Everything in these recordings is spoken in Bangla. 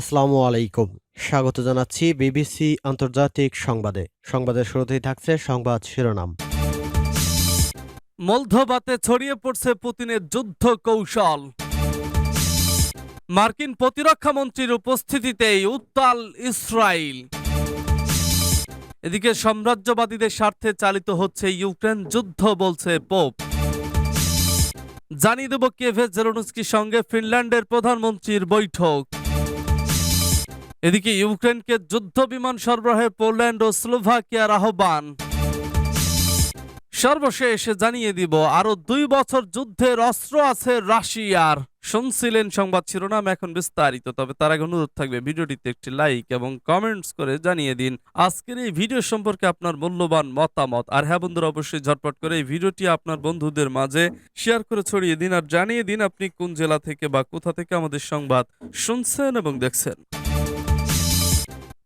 আসসালামু আলাইকুম। স্বাগত জানাচ্ছি বিবিসি আন্তর্জাতিক সংবাদে। সংবাদের শুরুতেই থাকছে সংবাদ শিরোনাম। মলধোবাতে ছড়িয়ে পড়ছে পুতিনের যুদ্ধ কৌশল। মার্কিন প্রতিরক্ষা মন্ত্রীর উপস্থিতিতেই উত্তাল ইসরায়েল এদিকে সাম্রাজ্যবাদীদের স্বার্থে চালিত হচ্ছে ইউক্রেন যুদ্ধ, বলছে পোপ। জানিয়ে দেব কেভে জেরোনস্কির সঙ্গে ফিনল্যান্ডের প্রধানমন্ত্রীর বৈঠক। এদিকে ইউক্রেনকে যুদ্ধ বিমান সরবরাহে পোল্যান্ড ও স্লোভাকিয়ার আহ্বান। সর্বশেষ জানিয়ে দিব আরও দুই বছর যুদ্ধের অস্ত্র আছে রাশিয়ার। শুনছিলেন সংবাদ শিরোনাম এখন বিস্তারিত, তবে তার আগে অনুরোধ থাকবে ভিডিওটিতে একটি লাইক এবং কমেন্টস করে জানিয়ে দিন। আজকের এই ভিডিও সম্পর্কে আপনার মূল্যবান মতামত। আর হ্যাঁ বন্ধুরা, অবশ্যই ঝটপট করে এই ভিডিওটি আপনার বন্ধুদের মাঝে শেয়ার করে ছড়িয়ে দিন। আর জানিয়ে দিন আপনি কোন জেলা থেকে বা কোথা থেকে আমাদের সংবাদ শুনছেন এবং দেখছেন।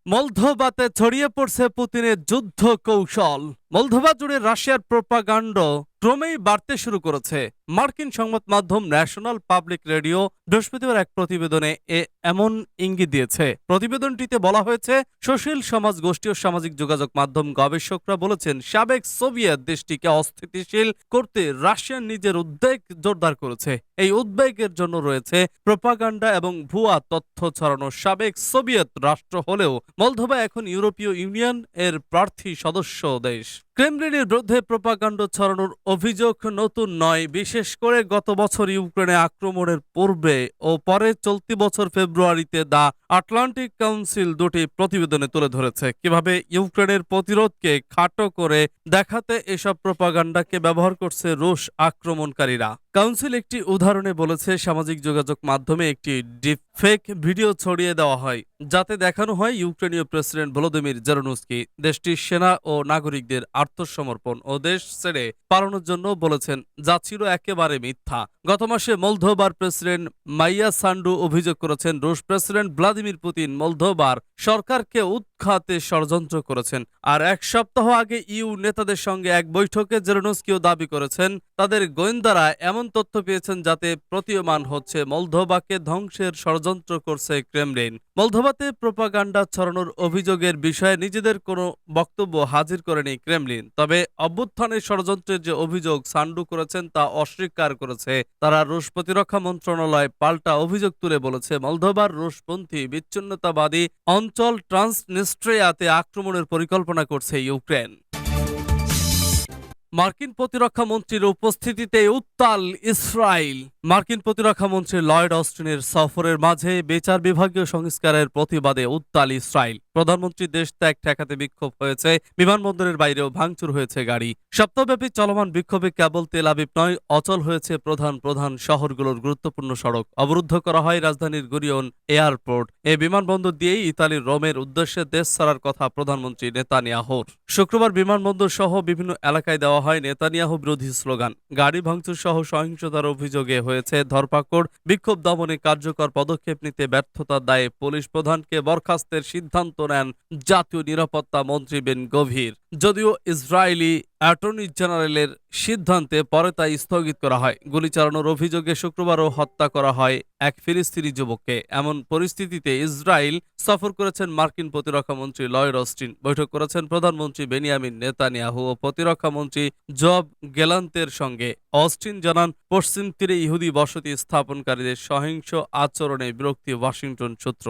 মলধোবাতে ছড়িয়ে পড়ছে পুতিনের যুদ্ধ কৌশল মলধোবা জুড়ে রাশিয়ার প্রোপাগান্ড ক্রমেই বাড়তে শুরু করেছে। মার্কিন সংবাদ মাধ্যম ন্যাশনাল পাবলিক রেডিও বৃহস্পতিবার এক প্রতিবেদনে এ এমন ইঙ্গিত দিয়েছে। প্রতিবেদনটিতে বলা হয়েছে, সুশীল সমাজ গোষ্ঠী ও সামাজিক যোগাযোগ মাধ্যম গবেষকরা বলেছেন, সাবেক সোভিয়েত দেশটিকে অস্থিতিশীল করতে রাশিয়া নিজের উদ্বেগ জোরদার করেছে। এই উদ্বেগের জন্য রয়েছে প্রোপাগান্ডা এবং ভুয়া তথ্য ছড়ানো। সাবেক সোভিয়েত রাষ্ট্র হলেও মলধোবা এখন ইউরোপীয় ইউনিয়ন এর প্রার্থী সদস্য দেশ। ক্রেমলিনের বিরুদ্ধে প্রোপাগান্ড ছড়ানোর অভিযোগ নতুন নয়। বিশেষ করে গত বছর ইউক্রেনে আক্রমণের পূর্বে ও পরে চলতি বছর ফেব্রুয়ারিতে দা আটলান্টিক কাউন্সিল দুটি প্রতিবেদনে তুলে ধরেছে। কীভাবে ইউক্রেনের প্রতিরোধকে খাটো করে দেখাতে এসব প্রোপাগান্ডাকে ব্যবহার করছে রুশ আক্রমণকারীরা। কাউন্সিল একটি উদাহরণে বলেছে, সামাজিক যোগাযোগ মাধ্যমে একটি ডিপফেক ভিডিও ছড়িয়ে দেওয়া হয়, যাতে দেখানো হয় ইউক্রেনীয় প্রেসিডেন্ট ভলোদিমির জেরোনুস্কি, দেশটির সেনা ও নাগরিকদের আত্মসমর্পণ ও দেশ ছেড়ে পালানোর জন্য বলেছেন, যা ছিল একেবারে মিথ্যা। গত মাসে মলধোবার প্রেসিডেন্ট মাইয়া সান্ডু অভিযোগ করেছেন, রুশ প্রেসিডেন্ট ভ্লাদিমির পুতিন মলধোবার সরকারকে উৎখাতে ষড়যন্ত্র করেছেন। আর এক সপ্তাহ আগে ইউ নেতাদের সঙ্গে এক বৈঠকে জেরোনস্কিও দাবি করেছেন। তাদের গোয়েন্দারা এমন তথ্য পেয়েছেন যাতে প্রতীয়মান হচ্ছে মলধোবাকে ধ্বংসের ষড়যন্ত্র করছে ক্রেমলিন। মলধোবাতে প্রোপাগান্ডা ছড়ানোর অভিযোগের বিষয়ে নিজেদের কোনো বক্তব্য হাজির করেনি ক্রেমলিন। তবে অভ্যুত্থানের ষড়যন্ত্রের যে অভিযোগ সান্ডু করেছেন তা অস্বীকার করেছে। তারা রুশ প্রতিরক্ষা মন্ত্রণালয় পাল্টা অভিযোগ তুলে বলেছে মলধোবার রুশপন্থী বিচ্ছিন্নতাবাদী অঞ্চল ট্রান্সনিস্ট্রিয়াতে আক্রমণের পরিকল্পনা করছে ইউক্রেন। মার্কিন প্রতিরক্ষা মন্ত্রীর উপস্থিতিতে উত্তাল ইসরায়েল। মার্কিন প্রতিরক্ষা মন্ত্রী লয়েড অস্টিনের সফরের মাঝে বিচার বিভাগীয় সংস্কারের প্রতিবাদে উত্তাল ইসরায়েল। প্রধানমন্ত্রী দেশ ত্যাগ ঠেকাতে বিক্ষোভ হয়েছে, বিমানবন্দরের বাইরেও ভাঙচুর হয়েছে গাড়ি। সপ্তাহব্যাপী চলমান বিক্ষোভে কেবল তেল আবিব নয়, অচল হয়েছে প্রধান প্রধান শহরগুলোর গুরুত্বপূর্ণ সড়ক। অবরুদ্ধ করা হয় রাজধানীর গুরিয়ন এয়ারপোর্ট। এ বিমানবন্দর দিয়েই ইতালির রোমের উদ্দেশ্যে দেশ ছাড়ার কথা প্রধানমন্ত্রী নেতানিয়াহুর। শুক্রবার বিমানবন্দর সহ বিভিন্ন এলাকায় দেওয়া হয় নেতানিয়াহু বিরোধী স্লোগান। গাড়ি ভাঙচুর সহ সহিংসতার অভিযোগে হয়েছে ধরপাকড়, বিক্ষোভ দমনে কার্যকর পদক্ষেপ নিতে ব্যর্থতার দায়ে পুলিশ প্রধানকে বরখাস্তের সিদ্ধান্ত নেন জাতীয় নিরাপত্তা মন্ত্রী বেন গভীর। যদিও ইসরায়েলি অ্যাটর্নি জেনারেলের সিদ্ধান্তে পরে তা স্থগিত করা হয়। গুলি চালানোর অভিযোগে শুক্রবারও হত্যা করা হয় এক ফিলিস্তিনি যুবককে। এমন পরিস্থিতিতে ইসরায়েল সফর করেছেন মার্কিন প্রতিরক্ষা মন্ত্রী লয়েড অস্টিন। বৈঠক করেছেন প্রধানমন্ত্রী বেনিয়ামিন নেতানিয়াহু ও প্রতিরক্ষা মন্ত্রী জব গেলান্তের সঙ্গে। অস্টিন জানান, পশ্চিম তীরে ইহুদি বসতি স্থাপনকারীদের সহিংস আচরণে বিরক্তি ওয়াশিংটন সূত্র।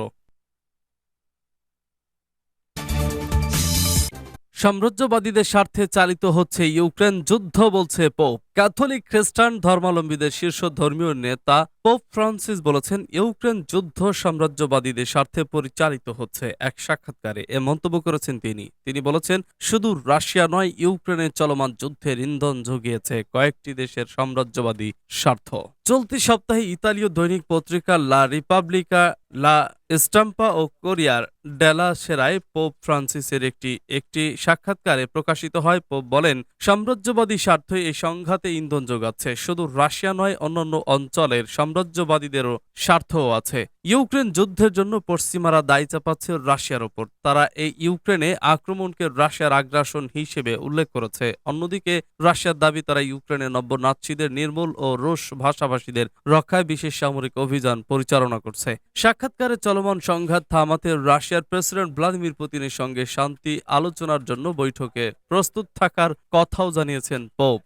সাম্রাজ্যবাদীদের স্বার্থে চালিত হচ্ছে ইউক্রেন যুদ্ধ, বলছে পোপ। ক্যাথলিক, খ্রিস্টান ধর্মাবলম্বীদের শীর্ষ ধর্মীয় নেতা পোপ ফ্রান্সিস বলেছেন, ইউক্রেন যুদ্ধ সাম্রাজ্যবাদীদের স্বার্থে পরিচালিত হচ্ছে এক সাক্ষাৎকারে। এ মন্তব্য করেছেন তিনি। তিনি বলেছেন, শুধু রাশিয়া নয়, ইউক্রেনের চলমান যুদ্ধের ইন্ধন জুগিয়েছে কয়েকটি দেশের সাম্রাজ্যবাদী স্বার্থ। চলতি সপ্তাহে ইতালীয় দৈনিক পত্রিকা লা রিপাবলিকা লা স্টাম্পা ও কোরিয়ার ডেলা সেরায় পোপ ফ্রান্সিসের একটি একটি সাক্ষাৎকারে প্রকাশিত হয়, পোপ বলেন, সাম্রাজ্যবাদী স্বার্থই এই সংঘাতে ইন্ধন যোগাচ্ছে। শুধু রাশিয়া নয়, অন্যান্য অঞ্চলের সাম্রাজ্যবাদীদেরও স্বার্থও আছে। ইউক্রেন যুদ্ধের জন্য পশ্চিমারা দায় চাপাচ্ছে রাশিয়ার ওপর। তারা এই ইউক্রেনে আক্রমণকে রাশিয়ার আগ্রাসন হিসেবে উল্লেখ করেছে। অন্যদিকে, রাশিয়ার দাবি, তারা ইউক্রেনে নব্য নাৎসিদের নির্মূল ও রুশ ভাষাভাষীদের রক্ষায় বিশেষ সামরিক অভিযান পরিচালনা করছে। সাক্ষাৎ সাক্ষাৎকারে চলমান সংঘাত থামাতে রাশিয়ার প্রেসিডেন্ট ভ্লাদিমির পুতিনের সঙ্গে শান্তি আলোচনার জন্য বৈঠকে প্রস্তুত থাকার কথাও জানিয়েছেন পোপ।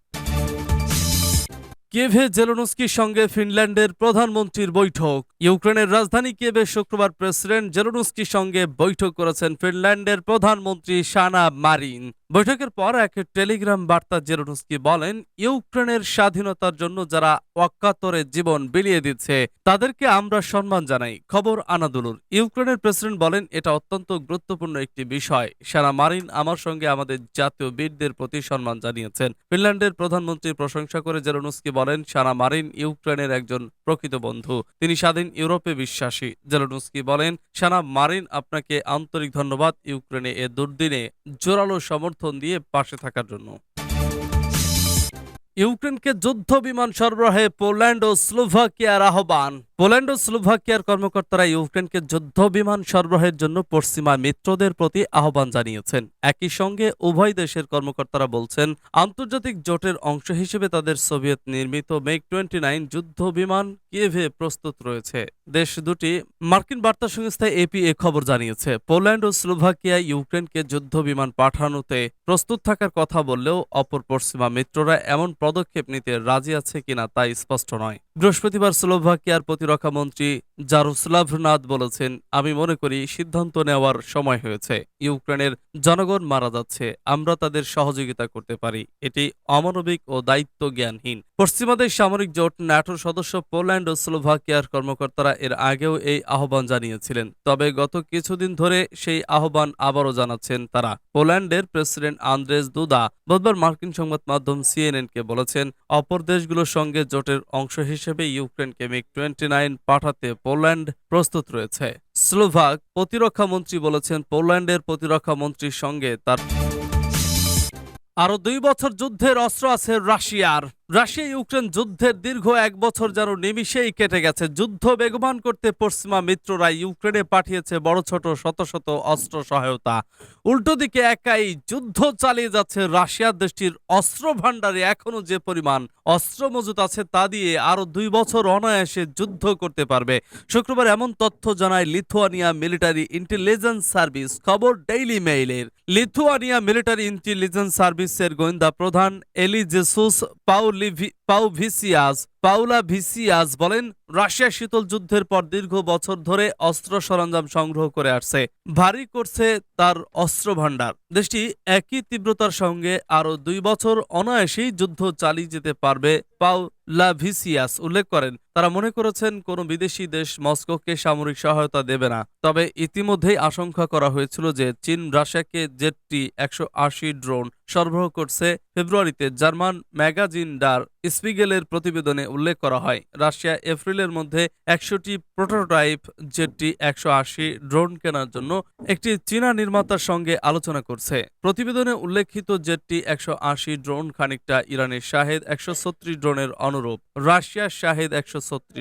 কিয়েভে জেলোনস্কির সঙ্গে ফিনল্যান্ডের প্রধানমন্ত্রীর বৈঠক। ইউক্রেনের রাজধানী কিয়েভে শুক্রবার প্রেসিডেন্ট জেলোনস্কির সঙ্গে বৈঠক করেছেন ফিনল্যান্ডের প্রধানমন্ত্রী সানা মারিন। বৈঠকের পর এক টেলিগ্রাম বার্তা জেলোনস্কি বলেন, ইউক্রেনের স্বাধীনতার জন্য যারা অকাতরে জীবন বিলিয়ে দিচ্ছে, তাদেরকে আমরা সম্মান জানাই। খবর আনাদুলুর। ইউক্রেনের প্রেসিডেন্ট বলেন, এটা অত্যন্ত গুরুত্বপূর্ণ একটি বিষয়। সানা মারিন আমার সঙ্গে আমাদের জাতীয় বীরদের প্রতি সম্মান জানিয়েছেন। ফিনল্যান্ডের প্রধানমন্ত্রীর প্রশংসা করে জেলোনস্কি বলেন, সানা মারিন ইউক্রেনের একজন প্রকৃত বন্ধু। তিনি স্বাধীন ইউরোপে বিশ্বাসী। জেলোনস্কি বলেন, সানা মারিন, আপনাকে আন্তরিক ধন্যবাদ। ইউক্রেনে এ দুর্দিনে জোরালো সমর্থন দিয়ে পাশে থাকার জন্য। ইউক্রেনকে যুদ্ধ বিমান সরবরাহে পোল্যান্ড ও স্লোভাকিয়ার আহ্বান। পোল্যান্ড ও স্লোভাকিয়ার কর্মকর্তারা ইউক্রেনকে যুদ্ধ বিমান সরবরাহের জন্য পশ্চিমা মিত্রদের প্রতি আহ্বান জানিয়েছেন। একই সঙ্গে উভয় দেশের কর্মকর্তারা বলছেন, আন্তর্জাতিক জোটের অংশ হিসেবে তাদের সোভিয়েত নির্মিত মেক টোয়েন্টি নাইন যুদ্ধ বিমান কিয়েভে প্রস্তুত রয়েছে। দেশ দুটি মার্কিন বার্তা সংস্থা এপি এ খবর জানিয়েছে, পোল্যান্ড ও স্লোভাকিয়া ইউক্রেনকে যুদ্ধ বিমান পাঠানোতে প্রস্তুত থাকার কথা বললেও অপর পশ্চিমা মিত্ররা এমন পদক্ষেপ নিতে রাজি আছে কিনা তা স্পষ্ট নয়। বৃহস্পতিবার স্লোভাকিয়ার প্রতিরক্ষা মন্ত্রী জারুস্লাভনাথ বলেছেন, আমি মনে করি সিদ্ধান্ত নেওয়ার সময় হয়েছে। ইউক্রেনের জনগণ মারা যাচ্ছে। আমরা তাদের সহযোগিতা করতে পারি। এটি অমানবিক ও দায়িত্ব জ্ঞানহীন পশ্চিমাদের সামরিক জোট ন্যাটোর সদস্য পোল্যান্ড ও স্লোভাকিয়ার কর্মকর্তারা এর আগেও এই আহ্বান জানিয়েছিলেন। তবে গত কিছুদিন ধরে সেই আহ্বান আবারও জানাচ্ছেন তারা। পোল্যান্ডের প্রেসিডেন্ট আন্দ্রেস দুদা বুধবার মার্কিন সংবাদ মাধ্যম সিএনএনকে বলেছেন, অপর দেশগুলোর সঙ্গে জোটের অংশ হিসেবে ইউক্রেনকে মিগ টোয়েন্টি নাইন পাঠাতে পোল্যান্ড প্রস্তুত রয়েছে। স্লোভাক প্রতিরক্ষা মন্ত্রী বলেছেন পোল্যান্ডের প্রতিরক্ষা মন্ত্রীর সঙ্গে তার আরও দুই বছর যুদ্ধের অস্ত্র আছে রাশিয়ার। রাশিয়া ইউক্রেন যুদ্ধের দীর্ঘ এক বছর যেন নিমিষেই কেটে গেছে। যুদ্ধ বেগবান করতে পশ্চিমা মিত্ররা ইউক্রেনে পাঠিয়েছে বড় ছোট শত শত অস্ত্র সহায়তা। উল্টো দিকে একাই যুদ্ধ চালিয়ে যাচ্ছে রাশিয়ার দেশটির অস্ত্র ভাণ্ডারে। এখনও যে পরিমাণ অস্ত্র মজুত আছে তা দিয়ে আরও দুই বছর অনায়াসে যুদ্ধ করতে পারবে। শুক্রবার এমন তথ্য জানায় লিথুয়ানিয়া মিলিটারি ইন্টেলিজেন্স সার্ভিস, খবর ডেইলি মেইলের। লিথুয়ানিয়া মিলিটারি ইন্টেলিজেন্স সার্ভিসের গোয়েন্দা প্রধান Elegijus Paulo Vicias. Paulavicius বলেন রাশিয়া শীতল যুদ্ধের পর দীর্ঘ বছর ধরে অস্ত্র সরঞ্জাম সংগ্রহ করে আসছে। ভারী করছে তার অস্ত্র ভাণ্ডার। দেশটি একই তীব্রতার সঙ্গে আরও দুই বছর অনায়াসেই যুদ্ধ চালিয়ে যেতে পারবে পাউলা ভিসিয়াস উল্লেখ করেন। তারা মনে করেছেন, কোনো বিদেশি দেশ মস্কোকে সামরিক সহায়তা দেবে না। তবে ইতিমধ্যেই আশঙ্কা করা হয়েছিল যে চীন রাশিয়াকে জেটটি একশো আশি ড্রোন সরবরাহ করছে। ফেব্রুয়ারিতে জার্মান ম্যাগাজিন ডার স্পিগেলের প্রতিবেদনে উল্লেখ করা হয়, রাশিয়া এপ্রিলের মধ্যে একশোটি প্রোটোটাইপ জেটটি একশো আশি ড্রোন কেনার জন্য একটি চীনা নির্মাতার সঙ্গে আলোচনা করছে। প্রতিবেদনে উল্লেখিত জেটটি একশো আশি ড্রোন, খানিকটা ইরানের শাহেদ, একশো ছত্রিশ ড্রোনের অনুরূপ। রাশিয়ার শাহেদ, একশো ছত্রিশ